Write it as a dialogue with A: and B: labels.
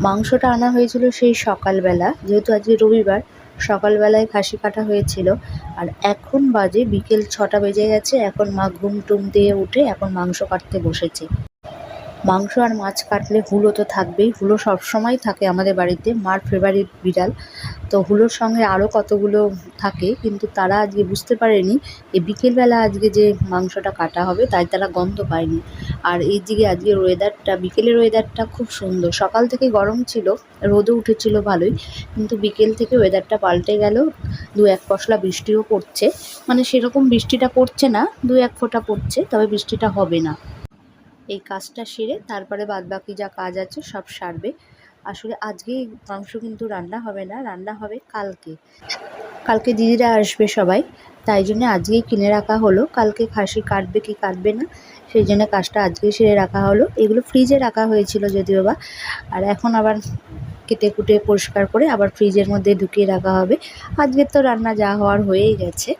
A: মাংসটা আনা হয়েছিল সেই সকালবেলা, যেহেতু আজকে রবিবার, সকালবেলায় খাসি কাটা হয়েছিল। আর এখন বাজে বিকেল ছটা বেজে গেছে, এখন মা ঘুম টুম দিয়ে উঠে এখন মাংস কাটতে বসেছে। মাংস আর মাছ কাটলে হুলো তো থাকবেই। হুলো সবসময় থাকে আমাদের বাড়িতে। মার ফেভারিট বিড়াল। তো হুলোর সঙ্গে আরও কতগুলো থাকে, কিন্তু তারা আজকে বুঝতে পারেনি এই বিকেলবেলা আজকে যে মাংসটা কাটা হবে, তাই তারা গন্ধ পায়নি। আর এই দিকে আজকের ওয়েদারটা বিকেলের ওয়েদারটা খুব সুন্দর। সকাল থেকে গরম ছিল, রোদও উঠেছিল ভালোই, কিন্তু বিকেল থেকে ওয়েদারটা পাল্টে গেল। দু এক পশলা বৃষ্টিও পড়ছে। মানে সেরকম বৃষ্টিটা পড়ছে না দু এক ফোঁটা পড়ছে, তবে বৃষ্টিটা হবে না। এই কাজটা সেরে তারপরে বাদবাকি যা কাজ আছে সব সারবে। আসলে আজকে মাংস কিন্তু রান্না হবে না, রান্না হবে কালকে। কালকে দিদিরা আসবে সবাই, তাই জন্য আজকেই কিনে রাখা হলো। কালকে খাসি কাটবে কি কাটবে না, সেই জন্য কাজটা আজকেই সেরে রাখা হলো। এগুলো ফ্রিজে রাখা হয়েছিল যদিও বা, আর এখন আবার কেটে কুটে পরিষ্কার করে আবার ফ্রিজের মধ্যে ঢুকিয়ে রাখা হবে। আজকের তো রান্না যা হওয়ার হয়েই গেছে।